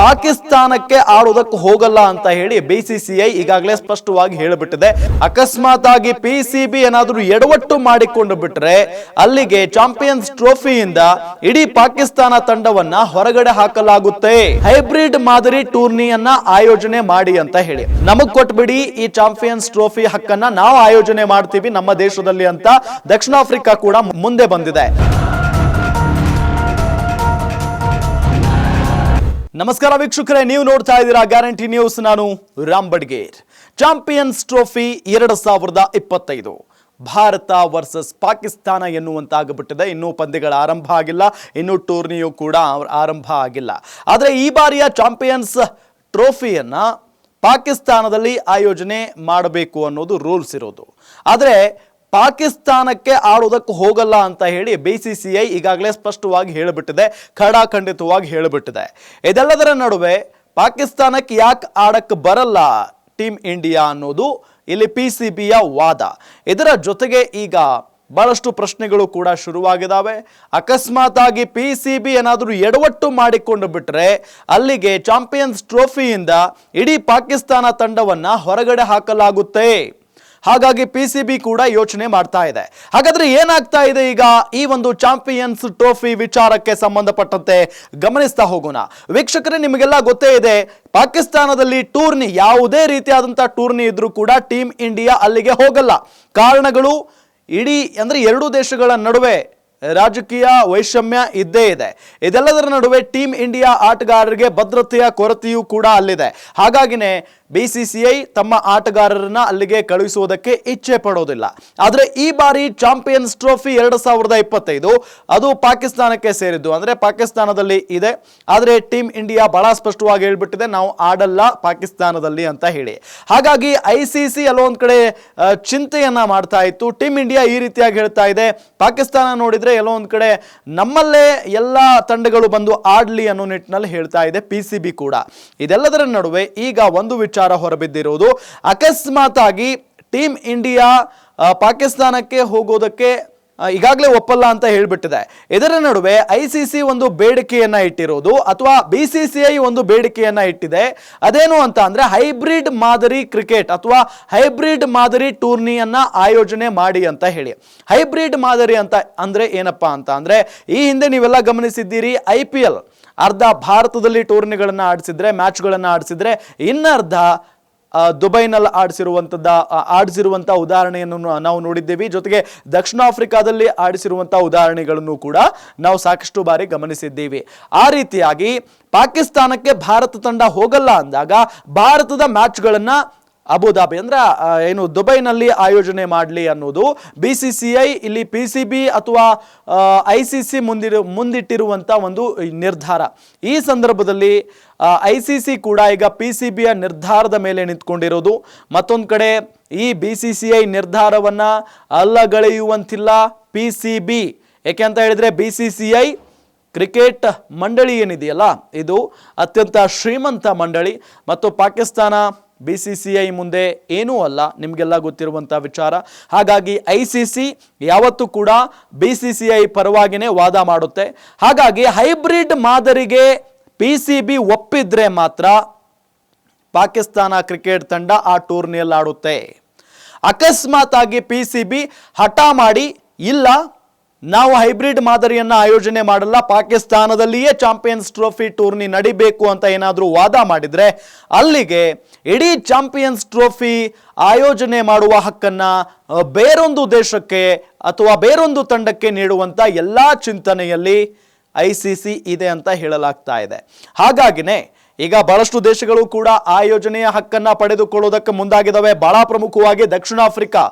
ಪಾಕಿಸ್ತಾನಕ್ಕೆ ಆಡುವುದಕ್ಕೆ ಹೋಗಲ್ಲ ಅಂತ ಹೇಳಿ ಬಿಸಿಸಿಐ ಈಗಾಗಲೇ ಸ್ಪಷ್ಟವಾಗಿ ಹೇಳಿಬಿಟ್ಟಿದೆ. ಅಕಸ್ಮಾತ್ ಆಗಿ ಪಿ ಸಿ ಬಿ ಏನಾದರೂ ಎಡವಟ್ಟು ಮಾಡಿಕೊಂಡು ಬಿಟ್ರೆ ಅಲ್ಲಿಗೆ ಚಾಂಪಿಯನ್ಸ್ ಟ್ರೋಫಿಯಿಂದ ಇಡೀ ಪಾಕಿಸ್ತಾನ ತಂಡವನ್ನ ಹೊರಗಡೆ ಹಾಕಲಾಗುತ್ತೆ. ಹೈಬ್ರಿಡ್ ಮಾದರಿ ಟೂರ್ನಿಯನ್ನ ಆಯೋಜನೆ ಮಾಡಿ ಅಂತ ಹೇಳಿ. ನಮಗ್ ಕೊಟ್ಬಿಡಿ ಈ ಚಾಂಪಿಯನ್ಸ್ ಟ್ರೋಫಿ ಹಕ್ಕನ್ನ ನಾವು ಆಯೋಜನೆ ಮಾಡ್ತೀವಿ ನಮ್ಮ ದೇಶದಲ್ಲಿ ಅಂತ. ದಕ್ಷಿಣ ಆಫ್ರಿಕಾ ಕೂಡ ಮುಂದೆ ಬಂದಿದೆ. ನಮಸ್ಕಾರ ವೀಕ್ಷಕರೇ, ನೀವು ನೋಡ್ತಾ ಇದ್ದೀರಾ ಗ್ಯಾರಂಟಿ ನ್ಯೂಸ್. ನಾನು ರಾಮ್ ಬಡ್ಗೇರ್. ಚಾಂಪಿಯನ್ಸ್ ಟ್ರೋಫಿ ಎರಡು ಸಾವಿರದ ಇಪ್ಪತ್ತೈದು. ಭಾರತ ವರ್ಸಸ್ ಪಾಕಿಸ್ತಾನ ಎನ್ನುವಂತಾಗಿಬಿಟ್ಟಿದೆ. ಇನ್ನೂ ಪಂದ್ಯಗಳ ಆರಂಭ ಆಗಿಲ್ಲ. ಇನ್ನೂ ಟೂರ್ನಿಯು ಕೂಡ ಆರಂಭ ಆಗಿಲ್ಲ. ಆದರೆ ಈ ಬಾರಿಯ ಚಾಂಪಿಯನ್ಸ್ ಟ್ರೋಫಿಯನ್ನ ಪಾಕಿಸ್ತಾನದಲ್ಲಿ ಆಯೋಜನೆ ಮಾಡಬೇಕು ಅನ್ನೋದು ರೂಲ್ಸ್ ಇರೋದು. ಆದರೆ ಪಾಕಿಸ್ತಾನಕ್ಕೆ ಆಡುವುದಕ್ಕೆ ಹೋಗಲ್ಲ ಅಂತ ಹೇಳಿ ಬಿ ಸಿ ಸಿ ಐ ಈಗಾಗಲೇ ಸ್ಪಷ್ಟವಾಗಿ ಹೇಳಿಬಿಟ್ಟಿದೆ, ಖಡಾಖಂಡಿತವಾಗಿ ಹೇಳಿಬಿಟ್ಟಿದೆ. ಇದೆಲ್ಲದರ ನಡುವೆ ಪಾಕಿಸ್ತಾನಕ್ಕೆ ಯಾಕೆ ಆಡಕ್ಕೆ ಬರಲ್ಲ ಟೀಮ್ ಇಂಡಿಯಾ ಅನ್ನೋದು ಇಲ್ಲಿ ಪಿ ಸಿ ಬಿಯ ವಾದ. ಇದರ ಜೊತೆಗೆ ಈಗ ಬಹಳಷ್ಟು ಪ್ರಶ್ನೆಗಳು ಕೂಡ ಶುರುವಾಗಿದ್ದಾವೆ ಅಕಸ್ಮಾತ್ ಆಗಿ ಪಿ ಸಿ ಬಿ ಏನಾದರೂ ಎಡವಟ್ಟು ಮಾಡಿಕೊಂಡು ಬಿಟ್ಟರೆ ಅಲ್ಲಿಗೆ ಚಾಂಪಿಯನ್ಸ್ ಟ್ರೋಫಿಯಿಂದ ಇಡೀ ಪಾಕಿಸ್ತಾನ ತಂಡವನ್ನು ಹೊರಗಡೆ ಹಾಕಲಾಗುತ್ತೆ. ಹಾಗಾಗಿ ಪಿ ಸಿ ಬಿ ಕೂಡ ಯೋಚನೆ ಮಾಡ್ತಾ ಇದೆ. ಹಾಗಾದ್ರೆ ಏನಾಗ್ತಾ ಇದೆ ಈಗ ಈ ಒಂದು ಚಾಂಪಿಯನ್ಸ್ ಟ್ರೋಫಿ ವಿಚಾರಕ್ಕೆ ಸಂಬಂಧಪಟ್ಟಂತೆ ಗಮನಿಸ್ತಾ ಹೋಗೋಣ. ವೀಕ್ಷಕರೇ, ನಿಮಗೆಲ್ಲ ಗೊತ್ತೇ ಇದೆ, ಪಾಕಿಸ್ತಾನದಲ್ಲಿ ಟೂರ್ನಿ, ಯಾವುದೇ ರೀತಿಯಾದಂತಹ ಟೂರ್ನಿ ಇದ್ರೂ ಕೂಡ ಟೀಮ್ ಇಂಡಿಯಾ ಅಲ್ಲಿಗೆ ಹೋಗಲ್ಲ. ಕಾರಣಗಳು ಇಡೀ, ಅಂದ್ರೆ ಎರಡು ದೇಶಗಳ ನಡುವೆ ರಾಜಕೀಯ ವೈಷಮ್ಯ ಇದ್ದೇ ಇದೆ. ಇದೆಲ್ಲದರ ನಡುವೆ ಟೀಮ್ ಇಂಡಿಯಾ ಆಟಗಾರರಿಗೆ ಭದ್ರತೆಯ ಕೊರತೆಯೂ ಕೂಡ ಅಲ್ಲಿದೆ. ಹಾಗಾಗಿನೇ ಬಿ ಸಿ ಸಿ ಐ ತಮ್ಮ ಆಟಗಾರರನ್ನ ಅಲ್ಲಿಗೆ ಕಳುಹಿಸುವುದಕ್ಕೆ ಇಚ್ಛೆ ಪಡೋದಿಲ್ಲ. ಆದರೆ ಈ ಬಾರಿ ಚಾಂಪಿಯನ್ಸ್ ಟ್ರೋಫಿ ಎರಡು ಸಾವಿರದ ಇಪ್ಪತ್ತೈದು, ಅದು ಪಾಕಿಸ್ತಾನಕ್ಕೆ ಸೇರಿದ್ದು. ಅಂದ್ರೆ ಪಾಕಿಸ್ತಾನದಲ್ಲಿ ಇದೆ. ಆದರೆ ಟೀಮ್ ಇಂಡಿಯಾ ಬಹಳ ಸ್ಪಷ್ಟವಾಗಿ ಹೇಳ್ಬಿಟ್ಟಿದೆ, ನಾವು ಆಡಲ್ಲ ಪಾಕಿಸ್ತಾನದಲ್ಲಿ ಅಂತ ಹೇಳಿ. ಹಾಗಾಗಿ ಐ ಸಿ ಸಿ ಅಲ್ಲೊಂದು ಕಡೆ ಚಿಂತೆಯನ್ನ ಮಾಡ್ತಾ ಇತ್ತು. ಟೀಮ್ ಇಂಡಿಯಾ ಈ ರೀತಿಯಾಗಿ ಹೇಳ್ತಾ ಇದೆ, ಪಾಕಿಸ್ತಾನ ನೋಡಿದ್ರೆ ಎಲ್ಲೋ ಒಂದು ಕಡೆ ನಮ್ಮಲ್ಲೇ ಎಲ್ಲ ತಂಡಗಳು ಬಂದು ಆಡ್ಲಿ ಅನ್ನೋ ನಿಟ್ಟಿನಲ್ಲಿ ಹೇಳ್ತಾ ಇದೆ ಪಿ ಕೂಡ. ಇದೆಲ್ಲದರ ನಡುವೆ ಈಗ ಒಂದು ವಿಚಾರ ಹೊರಬಿದ್ದಿರುವುದು ಅಕಸ್ಮಾತ್ ಆಗಿ ಟೀಮ್ ಇಂಡಿಯಾ ಪಾಕಿಸ್ತಾನಕ್ಕೆ ಹೋಗೋದಕ್ಕೆ ಈಗಾಗಲೇ ಒಪ್ಪಲ್ಲ ಅಂತ ಹೇಳಿಬಿಟ್ಟಿದೆ. ಇದರ ನಡುವೆ ಐ ಸಿ ಸಿ ಒಂದು ಬೇಡಿಕೆಯನ್ನ ಇಟ್ಟಿರೋದು ಅಥವಾ ಬಿ ಸಿ ಸಿ ಐ ಒಂದು ಬೇಡಿಕೆಯನ್ನ ಇಟ್ಟಿದೆ. ಅದೇನು ಅಂತ ಅಂದ್ರೆ ಹೈಬ್ರಿಡ್ ಮಾದರಿ ಕ್ರಿಕೆಟ್ ಅಥವಾ ಹೈಬ್ರಿಡ್ ಮಾದರಿ ಟೂರ್ನಿಯನ್ನ ಆಯೋಜನೆ ಮಾಡಿ ಅಂತ ಹೇಳಿ. ಹೈಬ್ರಿಡ್ ಮಾದರಿ ಅಂತ ಅಂದ್ರೆ ಏನಪ್ಪಾ ಅಂತ ಅಂದ್ರೆ ಈ ಹಿಂದೆ ನೀವೆಲ್ಲ ಗಮನಿಸಿದ್ದೀರಿ ಐ ಪಿ ಎಲ್. ಅರ್ಧ ಭಾರತದಲ್ಲಿ ಟೂರ್ನಿಗಳನ್ನು ಆಡಿಸಿದ್ರೆ, ಮ್ಯಾಚ್ಗಳನ್ನು ಆಡಿಸಿದ್ರೆ ಇನ್ನರ್ಧ ದುಬೈನಲ್ಲಿ ಆಡಿಸಿರುವಂಥದ್ದ ಆಡಿಸಿರುವಂಥ ಉದಾಹರಣೆಯನ್ನು ನಾವು ನೋಡಿದ್ದೇವೆ. ಜೊತೆಗೆ ದಕ್ಷಿಣ ಆಫ್ರಿಕಾದಲ್ಲಿ ಆಡಿಸಿರುವಂಥ ಉದಾಹರಣೆಗಳನ್ನು ಕೂಡ ನಾವು ಸಾಕಷ್ಟು ಬಾರಿ ಗಮನಿಸಿದ್ದೇವೆ. ಆ ರೀತಿಯಾಗಿ ಪಾಕಿಸ್ತಾನಕ್ಕೆ ಭಾರತ ತಂಡ ಹೋಗಲ್ಲ ಅಂದಾಗ ಭಾರತದ ಮ್ಯಾಚ್ಗಳನ್ನು ಅಬುದಾಬಿ ಅಂದ್ರೆ ಏನು ದುಬೈನಲ್ಲಿ ಆಯೋಜನೆ ಮಾಡಲಿ ಅನ್ನೋದು ಬಿ ಸಿ ಸಿ ಐ ಇಲ್ಲಿ ಪಿ ಸಿ ಬಿ ಅಥವಾ ಐ ಸಿ ಸಿ ಮುಂದಿರು ಮುಂದಿಟ್ಟಿರುವಂಥ ಒಂದು ನಿರ್ಧಾರ. ಈ ಸಂದರ್ಭದಲ್ಲಿ ಐ ಸಿ ಸಿ ಕೂಡ ಈಗ ಪಿ ಸಿ ಬಿಯ ನಿರ್ಧಾರದ ಮೇಲೆ ನಿಂತ್ಕೊಂಡಿರೋದು. ಮತ್ತೊಂದು ಕಡೆ ಈ ಬಿ ಸಿ ಸಿ ಐ ನಿರ್ಧಾರವನ್ನು ಅಲ್ಲಗಳೆಯುವಂತಿಲ್ಲ ಪಿ ಸಿ ಬಿ ಯಾಕೆ ಅಂತ ಹೇಳಿದರೆ B C C I cricket ಮಂಡಳಿ ಏನಿದೆಯಲ್ಲ, ಇದು ಅತ್ಯಂತ ಶ್ರೀಮಂತ ಮಂಡಳಿ. ಮತ್ತು Pakistan B C C I ಮುಂದೆ ಏನೂ ಅಲ್ಲ, ನಿಮಗೆಲ್ಲ ಗೊತ್ತಿರುವಂಥ ವಿಚಾರ. ಹಾಗಾಗಿ ಐ ಸಿ ಸಿ ಯಾವತ್ತೂ ಕೂಡ ಬಿ ಸಿ ಸಿ ಐ ಪರವಾಗಿನೇ ವಾದ ಮಾಡುತ್ತೆ. ಹಾಗಾಗಿ ಹೈಬ್ರಿಡ್ ಮಾದರಿಗೆ ಪಿ ಸಿ ಬಿ ಒಪ್ಪಿದ್ರೆ ಮಾತ್ರ ಪಾಕಿಸ್ತಾನ ಕ್ರಿಕೆಟ್ ತಂಡ ಆ ಟೂರ್ನಿಯಲ್ಲಿ ಆಡುತ್ತೆ. ಅಕಸ್ಮಾತ್ ಆಗಿ ಪಿ ಸಿ ಬಿ ಹಠ ಮಾಡಿ ಇಲ್ಲ ನಾವು ಹೈಬ್ರಿಡ್ ಮಾದರಿಯನ್ನ ಆಯೋಜನೆ ಮಾಡಲ್ಲ, ಪಾಕಿಸ್ತಾನದಲ್ಲಿಯೇ ಚಾಂಪಿಯನ್ಸ್ ಟ್ರೋಫಿ ಟೂರ್ನಿ ನಡಿಬೇಕು ಅಂತ ಏನಾದರೂ ವಾದ ಮಾಡಿದ್ರೆ ಅಲ್ಲಿಗೆ ಇಡೀ ಚಾಂಪಿಯನ್ಸ್ ಟ್ರೋಫಿ ಆಯೋಜನೆ ಮಾಡುವ ಹಕ್ಕನ್ನ ಬೇರೊಂದು ದೇಶಕ್ಕೆ ಅಥವಾ ಬೇರೊಂದು ತಂಡಕ್ಕೆ ನೀಡುವಂತ ಎಲ್ಲಾ ಚಿಂತನೆಯಲ್ಲಿ ಐ ಇದೆ ಅಂತ ಹೇಳಲಾಗ್ತಾ ಇದೆ. ಹಾಗಾಗಿನೇ ಈಗ ಬಹಳಷ್ಟು ದೇಶಗಳು ಕೂಡ ಆ ಯೋಜನೆಯ ಹಕ್ಕನ್ನ ಪಡೆದುಕೊಳ್ಳುವುದಕ್ಕೆ ಮುಂದಾಗಿದ್ದಾವೆ. ಬಹಳ ಪ್ರಮುಖವಾಗಿ ದಕ್ಷಿಣ ಆಫ್ರಿಕಾ.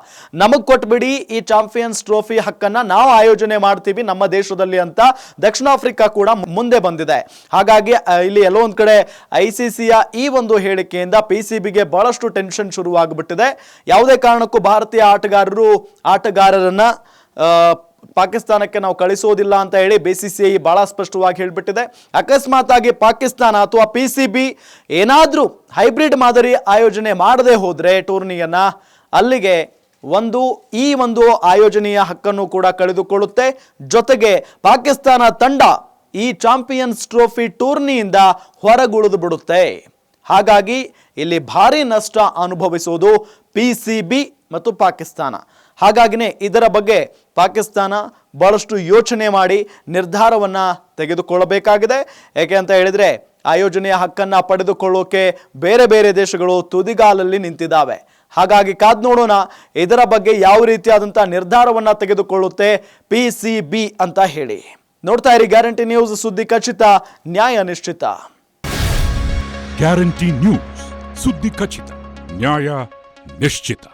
ನಮಗ್ ಕೊಟ್ಬಿಡಿ ಈ ಚಾಂಪಿಯನ್ಸ್ ಟ್ರೋಫಿ ಹಕ್ಕನ್ನ ನಾವು ಆಯೋಜನೆ ಮಾಡ್ತೀವಿ ನಮ್ಮ ದೇಶದಲ್ಲಿ ಅಂತ ದಕ್ಷಿಣ ಆಫ್ರಿಕಾ ಕೂಡ ಮುಂದೆ ಬಂದಿದೆ. ಹಾಗಾಗಿ ಇಲ್ಲಿ ಎಲ್ಲೋ ಒಂದ್ ಕಡೆ ಐಸಿಸಿಯ ಈ ಒಂದು ಹೇಳಿಕೆಯಿಂದ ಪಿ ಸಿ ಬಹಳಷ್ಟು ಟೆನ್ಷನ್ ಶುರುವಾಗ್ಬಿಟ್ಟಿದೆ. ಯಾವುದೇ ಕಾರಣಕ್ಕೂ ಭಾರತೀಯ ಆಟಗಾರರು, ಆಟಗಾರರನ್ನ ಪಾಕಿಸ್ತಾನಕ್ಕೆ ನಾವು ಕಳಿಸೋದಿಲ್ಲ ಅಂತ ಹೇಳಿ ಬಿಸಿಸಿಐ ಬಹಳ ಸ್ಪಷ್ಟವಾಗಿ ಹೇಳಿಬಿಟ್ಟಿದೆ. ಅಕಸ್ಮಾತ್ ಆಗಿ ಪಾಕಿಸ್ತಾನ ಅಥವಾ ಪಿ ಸಿ ಬಿ ಏನಾದರೂ ಹೈಬ್ರಿಡ್ ಮಾದರಿ ಆಯೋಜನೆ ಮಾಡದೆ ಹೋದರೆ ಟೂರ್ನಿಯನ್ನು ಅಲ್ಲಿಗೆ ಒಂದು ಈ ಒಂದು ಆಯೋಜನೆಯ ಹಕ್ಕನ್ನು ಕೂಡ ಕಳೆದುಕೊಳ್ಳುತ್ತೆ. ಜೊತೆಗೆ ಪಾಕಿಸ್ತಾನ ತಂಡ ಈ ಚಾಂಪಿಯನ್ಸ್ ಟ್ರೋಫಿ ಟೂರ್ನಿಯಿಂದ ಹೊರಗುಳಿದು ಬಿಡುತ್ತೆ. ಹಾಗಾಗಿ ಇಲ್ಲಿ ಭಾರಿ ನಷ್ಟ ಅನುಭವಿಸುವುದು ಪಿ ಸಿ ಬಿ ಮತ್ತು ಪಾಕಿಸ್ತಾನ. ಹಾಗಾಗಿನೇ ಇದರ ಬಗ್ಗೆ ಪಾಕಿಸ್ತಾನ ಬಹಳಷ್ಟು ಯೋಚನೆ ಮಾಡಿ ನಿರ್ಧಾರವನ್ನು ತೆಗೆದುಕೊಳ್ಳಬೇಕಾಗಿದೆ. ಏಕೆ ಅಂತ ಹೇಳಿದರೆ ಆಯೋಜನೆಯ ಹಕ್ಕನ್ನು ಪಡೆದುಕೊಳ್ಳೋಕೆ ಬೇರೆ ಬೇರೆ ದೇಶಗಳು ತುದಿಗಾಲಲ್ಲಿ ನಿಂತಿದ್ದಾವೆ. ಹಾಗಾಗಿ ಕಾದ್ ನೋಡೋಣ ಇದರ ಬಗ್ಗೆ ಯಾವ ರೀತಿಯಾದಂಥ ನಿರ್ಧಾರವನ್ನು ತೆಗೆದುಕೊಳ್ಳುತ್ತೆ ಪಿ ಸಿ ಬಿ ಅಂತ ಹೇಳಿ. ನೋಡ್ತಾ ಇರಿ ಗ್ಯಾರಂಟಿ ನ್ಯೂಸ್ ಸುದ್ದಿ ಖಚಿತ, ನ್ಯಾಯ ನಿಶ್ಚಿತ. ಗ್ಯಾರಂಟಿ ನ್ಯೂಸ್ ಸುದ್ದಿ ಖಚಿತ, ನ್ಯಾಯ ನಿಶ್ಚಿತ.